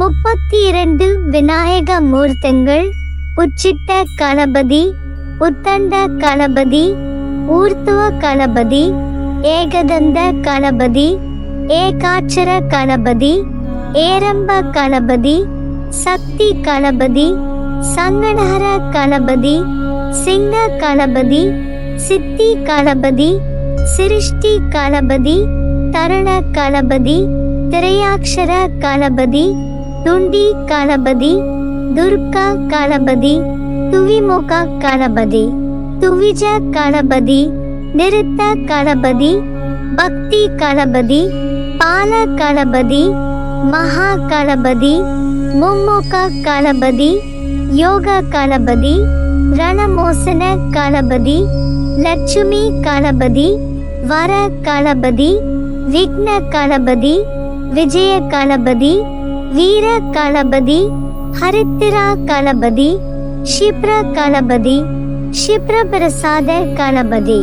முப்பத்தி இரண்டு விநாயக மூர்த்தங்கள் உச்சிட்ட கணபதி உத்தண்ட கணபதி ஊர்த்துவ கணபதி ஏகதந்த கணபதி ஏகாட்சர கணபதி ஏரம்ப கணபதி சக்தி கணபதி சங்கடஹர கணபதி சிங்க கணபதி சித்தி கணபதி சிருஷ்டி கணபதி தருண கணபதி திரையாட்சர கணபதி துண்டி கணபதி துர்கா கணபதி துவிமுக கணபதி துவிஜ கணபதி நிறுத்த கணபதி பக்தி கணபதி பால கணபதி மகா கணபதி மும்முக கணபதி யோக கணபதி ரணமோசன கணபதி லட்சுமி கணபதி வர கணபதி விக்ன கணபதி விஜய கணபதி வீர கணபதி ஹரித்திரா கணபதி ஷிப்ர கணபதி க்ஷிப்ர பிரசாத கணபதி.